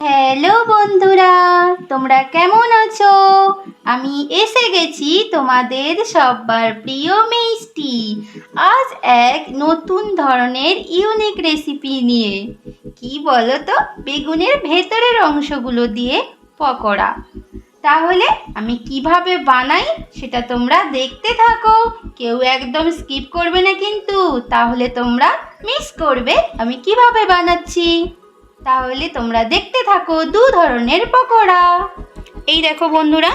Hello বন্ধুরা, তোমরা কেমন আছো? আমি এসে গেছি তোমাদের সবার প্রিয় মিষ্টি। আজ এক নতুন ধরনের ইউনিক রেসিপি নিয়ে। কি বলো তো বেগুনের ভেতরের অংশগুলো দিয়ে পকোড়া। তাহলে আমি কীভাবে বানাই সেটা তোমরা দেখতে থাকো। কেউ একদম স্কিপ করবে না কিন্তু, তাহলে তোমরা মিস করবে আমি কীভাবে বানাচ্ছি। তাহলে তোমরা দেখতে থাকো দু ধরনের পকোড়া। এই দেখো বন্ধুরা,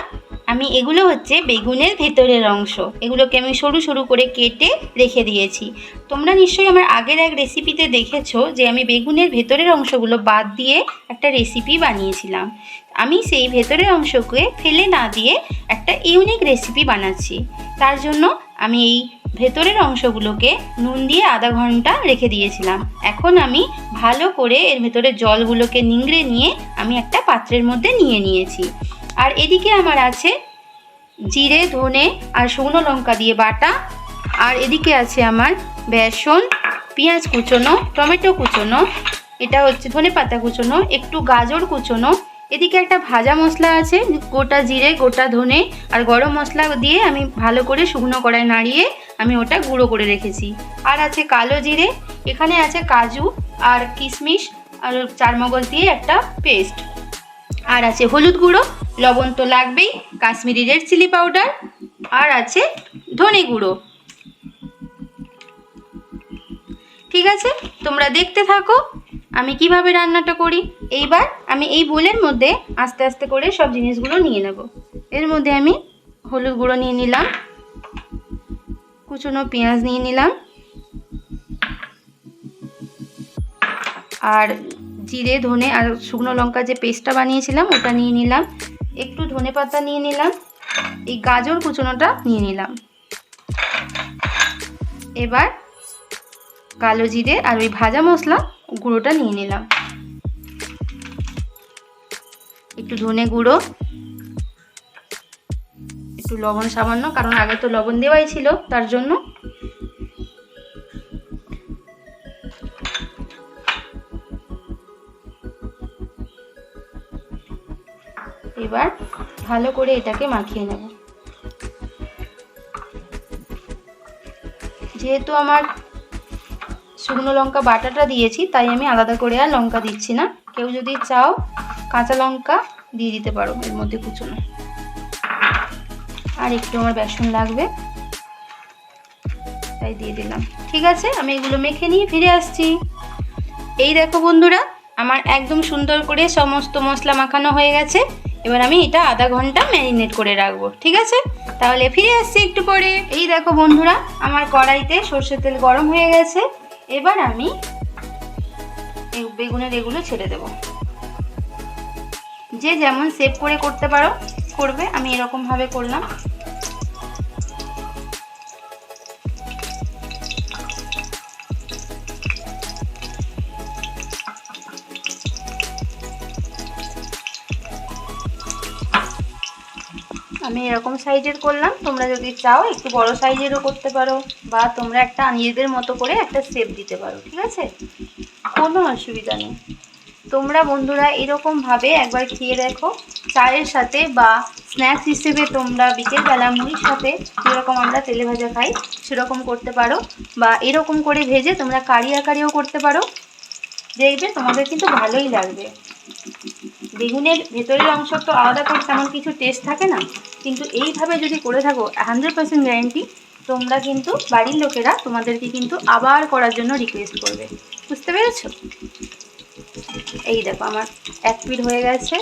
আমি এগুলো হচ্ছে বেগুনের ভেতরের অংশ। এগুলোকে আমি সরু সরু করে কেটে রেখে দিয়েছি। তোমরা নিশ্চয়ই আমার আগের এক রেসিপিতে দেখেছ যে আমি বেগুনের ভেতরের অংশগুলো বাদ দিয়ে একটা রেসিপি বানিয়েছিলাম। আমি সেই ভেতরের অংশকে ফেলে না দিয়ে একটা ইউনিক রেসিপি বানাচ্ছি। তার জন্য আমি এই ভেতরের অংশগুলোকে নুন দিয়ে আধা ঘণ্টা রেখে দিয়েছিলাম। এখন আমি ভালো করে এর ভেতরে জলগুলোকে নিংড়ে নিয়ে আমি একটা পাত্রের মধ্যে নিয়ে নিয়েছি। আর এদিকে আমার আছে জিরে, ধনে আর শুকনো লঙ্কা দিয়ে বাটা। আর এদিকে আছে আমার বেসন, পেঁয়াজ কুচোনো, টমেটো কুচোনো, এটা হচ্ছে ধনে পাতা কুচোনো, একটু গাজর কুচোনো এদিকে একটা ভাজা মশলা আছে, গোটা জিরে, গোটা ধনে আর গরম মশলা দিয়ে আমি ভালো করে শুকনো কড়াই নাড়িয়ে আমি ওটা গুঁড়ো করে রেখেছি। আর আছে কালো জিরে, এখানে আছে কাজু আর কিশমিশ আর চারমগজ দিয়ে একটা পেস্ট। আর আছে হলুদ গুঁড়ো, লবণ তো লাগবেই, কাশ্মীরি রেড চিলি পাউডার আর আছে ধনে গুঁড়ো। ঠিক আছে, তোমরা দেখতে থাকো। আমি কীভাবে রান্নাটা করি? এইবার আমি এই বোলের মধ্যে আস্তে আস্তে করে সব জিনিসগুলো নিয়ে নেব। এর মধ্যে আমি হলুদ গুঁড়ো নিয়ে নিলাম, কুচনো পেঁয়াজ নিয়ে নিলাম, আর জিরে, ধনে আর শুকনো লঙ্কা যে পেস্টটা বানিয়েছিলাম ওটা নিয়ে নিলাম, একটু ধনে পাতা নিয়ে নিলাম, এই গাজর কুচনোটা নিয়ে নিলাম। এবার কালো জিরে আর ওই ভাজা মশলা গুঁড়োটা নিয়ে নিলাম। একটু ধনে গুঁড়ো, একটু লবণ সামান্য, কারণ আগে তো লবণ দেওয়াই ছিল, তার জন্য। এবার ভালো করে এটাকে মাখিয়ে নেব। যেহেতু আমার শুকনো লঙ্কা বাটাটা দিয়েছি, তাই আমি আলাদা করে আর লঙ্কা দিচ্ছি না। কেউ যদি চাও কাঁচা লঙ্কা দিয়ে দিতে পারো এর মধ্যে কুচুনো। আর একটু আমার বেসন লাগবে, তাই দিয়ে দিলাম। ঠিক আছে, আমি এগুলো মেখে নিয়ে ফিরে আসছি। এই দেখো বন্ধুরা, আমার একদম সুন্দর করে সমস্ত মশলা মাখানো হয়ে গেছে। এবার আমি এটা আধা ঘণ্টা ম্যারিনেট করে রাখব, ঠিক আছে? তাহলে ফিরে আসছি একটু পরে। এই দেখো বন্ধুরা, আমার কড়াইতে সর্ষের তেল গরম হয়ে গেছে। এবার আমি এই বেগুনের এগুলো ছেড়ে দেব। যে যেমন সেভ করে করতে পারো, করবে। আমি এরকম ভাবে করলাম। আমি এরকম সাইজের করলাম, তোমরা যদি চাও একটু বড় সাইজেরও করতে পারো, বা তোমরা একটা নিজেদের মতো করে একটা শেপ দিতে পারো, ঠিক আছে? কোনো অসুবিধা নেই। তোমরা বন্ধুরা এরকমভাবে একবার খেয়ে দেখো, চায়ের সাথে বা স্ন্যাক্স হিসেবে তোমরা বিকেলবেলা মুড়ির সাথে যেরকম আমরা তেলে ভাজা খাই, সেরকম করতে পারো, বা এরকম করে ভেজে তোমরা কারি আকারিও করতে পারো। দেখবে তোমাদের কিন্তু ভালোই লাগবে। বেগুনের ভেতরের অংশ তো আলাদা করে তেমন কিছু টেস্ট থাকে না। কিন্তু এইভাবে যদি করে থাকো হান্ড্রেড পার্সেন্ট গ্যারেন্টি তোমরা কিন্তু বাড়ির লোকেরা তোমাদেরকে কিন্তু আবার করার জন্য রিকোয়েস্ট করবে। বুঝতে পেরেছ? এই দেখো, আমার এক পিঠ হয়ে গেছে।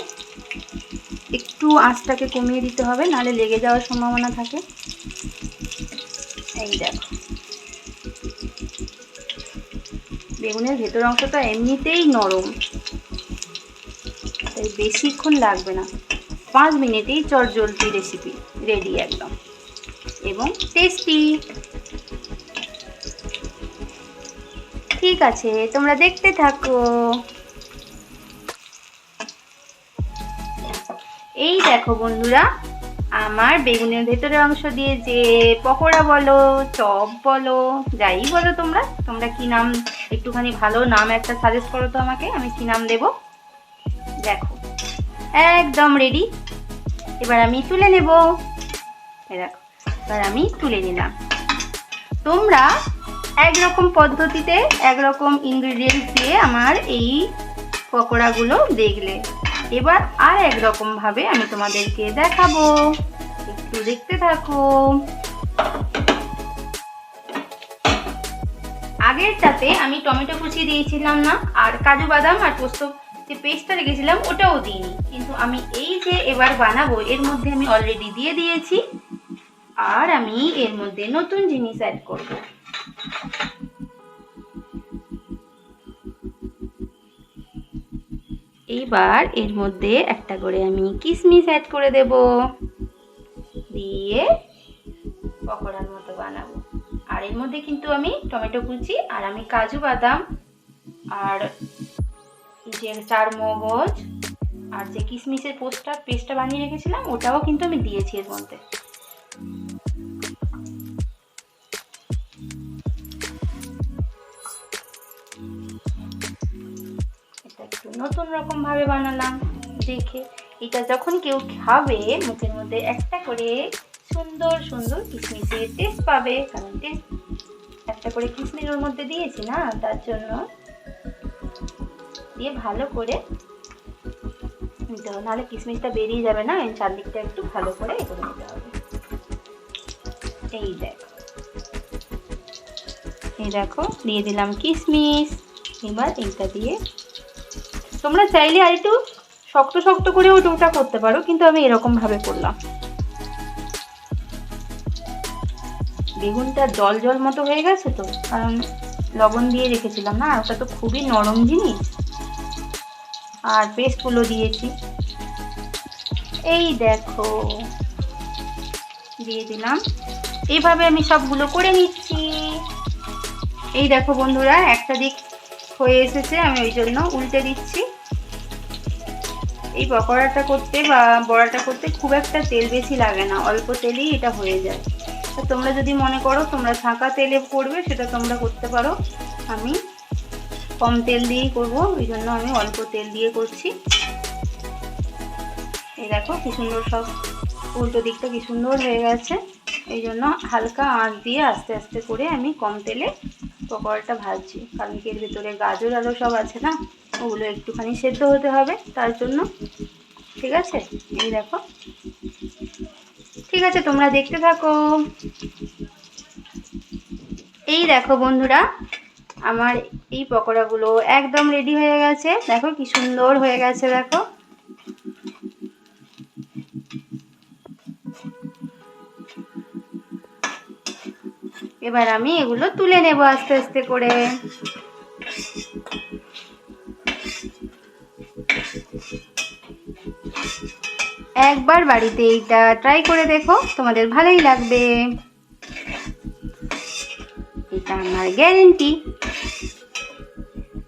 একটু আঁচটাকে কমিয়ে দিতে হবে, নাহলে লেগে যাওয়ার সম্ভাবনা থাকে। এই দেখো। বেগুনের ভেতর অংশটা এমনিতেই নরম। তাই বেশিক্ষণ লাগবে না। পাঁচ মিনিটেই চটজলদি রেসিপি রেডি একদম। এবং টেস্টি ঠিক আছে, তোমরা দেখতে থাকো। এই দেখো বন্ধুরা, আমার বেগুনের ভেতরে অংশ দিয়ে যে পকোড়া বলো, চপ বলো, যাই বলো তোমরা তোমরা কি নাম, একটুখানি ভালো নাম একটা সাজেস্ট করো তো আমাকে, আমি কি নাম দেব? দেখো। একদম রেডি এবার আমি তুলে নেব। দেখো, এবার আমি তুলে নিলাম। তোমরা একরকম পদ্ধতিতে একরকম ইনগ্রিডিয়েন্টস দিয়ে আমার এই পকোড়াগুলো দেখলে। এবার আর একরকম ভাবে আমি তোমাদেরকে দেখাবো। একটু দেখতে থাকো। আগেরটাতে আমি টমেটো কুচি দিয়েছিলাম না, আর কাজু বাদাম আর পোস্ত যে পেস্টটা রেখেছিলাম, ওটাও দিইনি। কিন্তু আমি এই যে এবার বানাবো, এর মধ্যে আমি অলরেডি দিয়ে দিয়েছি। আর আমি এর মধ্যে নতুন জিনিস অ্যাড করব। এইবার এর মধ্যে একটা করে আমি কিশমিশ অ্যাড করে দেব। দিয়ে পকোড়ার মতো বানাবো। আর এর মধ্যে কিন্তু আমি টমেটো কুচি আর আমি কাজু বাদাম আর যে চার মগজ আর যে কিশমিশের পোস্টটা, পেস্টটা বানিয়ে রেখেছিলাম, ওটাও কিন্তু আমি দিয়েছি এর মধ্যে। নতুন রকম ভাবে বানালাম, দেখে। এটা যখন কেউ খাবে, মুখের মধ্যে একটা করে সুন্দর সুন্দর কিশমিশের টেস্ট পাবে। কারণ টেস্ট একটা করে কিশমিশ ওর মধ্যে দিয়েছি না, তার জন্য দিয়ে ভালো করে নিতে হবে। নাহলে কিশমিশটা বেরিয়ে যাবে না চারদিকটা একটু ভালো করে এ করে নিতে হবে। এই দেখো। এই দেখো, দিয়ে দিলাম কিশমিশ। এবার এইটা দিয়ে তোমরা চাইলে আর একটু শক্ত শক্ত করেও ডোটা করতে পারো, কিন্তু আমি এরকম ভাবে করলাম। বেগুনটা জল জল মতো হয়ে গেছে তো, কারণ লবণ দিয়ে রেখেছিলাম না ওটা তো খুবই নরম জিনিস। আর পেস্টগুলো দিয়েছি। এই দেখো, দিয়ে দিলাম। এইভাবে আমি সবগুলো করে নিচ্ছি। এই দেখো বন্ধুরা, একটা দিক হয়ে এসেছে, আমি ওই জন্য উল্টে দিচ্ছি। এই পকোড়াটা করতে বা বড়াটা করতে খুব একটা তেল বেশি লাগে না, অল্প তেলেই এটা হয়ে যায়। তো তোমরা যদি মনে করো তোমরা ছাঁকা তেলে করবে, সেটা তোমরা করতে পারো। আমি কম তেল দিয়েই করব, ওই জন্য আমি অল্প তেল দিয়ে করছি। এই দেখো কি সুন্দর সব উল্টো দিকটা কি সুন্দর হয়ে গেছে। এই জন্য হালকা আঁচ দিয়ে আস্তে আস্তে করে আমি কম তেলে পকোড়াটা ভাজছি। কারণ কি এর ভেতরে গাজর আলু সব আছে না, ওগুলো একটুখানি সেদ্ধ হতে হবে তার জন্য। ঠিক আছে? এই দেখো। ঠিক আছে, তোমরা দেখতে থাকো। এই দেখো বন্ধুরা, আমার এই পকোড়াগুলো একদম রেডি হয়ে গেছে। দেখো কি সুন্দর হয়ে গেছে, দেখো। এবার আমি এগুলো তুলে নেব আস্তে আস্তে করে। একবার বাড়িতে এইটা ট্রাই করে দেখো, তোমাদের ভালোই লাগবে। এটা আমার গ্যারেন্টি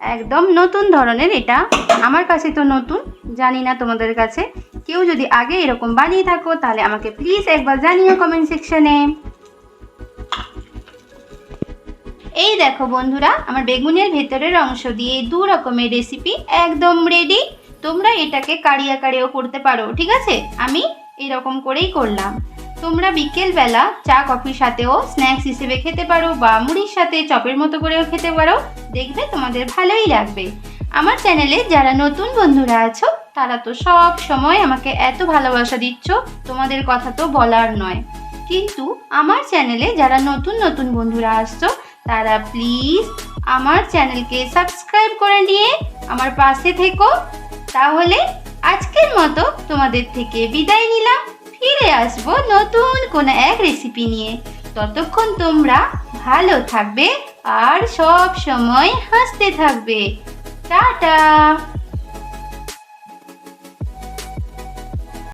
একদম নতুন ধরনের এটা। আমার কাছে তো নতুন, জানি না তোমাদের কাছে। কেউ যদি আগে এরকম বানিয়ে থাকো, তাহলে আমাকে প্লিজ একবার জানিও কমেন্ট সেকশনে এই দেখো বন্ধুরা, আমার বেগুনের ভেতরের অংশ দিয়ে দু রকমের রেসিপি একদম রেডি তোমরা এটাকে কাড়িয়া কাড়িয়েও করতে পারো, ঠিক আছে? আমি এরকম করেই করলাম। তোমরা বিকেলবেলা চা, কফির সাথেও স্ন্যাক্স হিসেবে খেতে পারো বা মুড়ির সাথে চপের মতো করেও খেতে পারো। দেখবে তোমাদের ভালোই লাগবে। আমার চ্যানেলে যারা নতুন বন্ধুরা আছো, তারা তো সব সময় আমাকে এত ভালোবাসা দিচ্ছ, তোমাদের কথা তো বলার নয়। কিন্তু আমার চ্যানেলে যারা নতুন নতুন বন্ধুরা আসছো, তারা প্লিজ আমার চ্যানেলকে সাবস্ক্রাইব করে নিয়ে আমার পাশে থেকো। তাহলে আজকের মতো তোমাদের থেকে বিদায় নিলাম। ফিরে আসব নতুন কোনো এক রেসিপি নিয়ে। ততক্ষণ তোমরা ভালো থাকবে আর সব সময় হাসতে থাকবে। টাটা!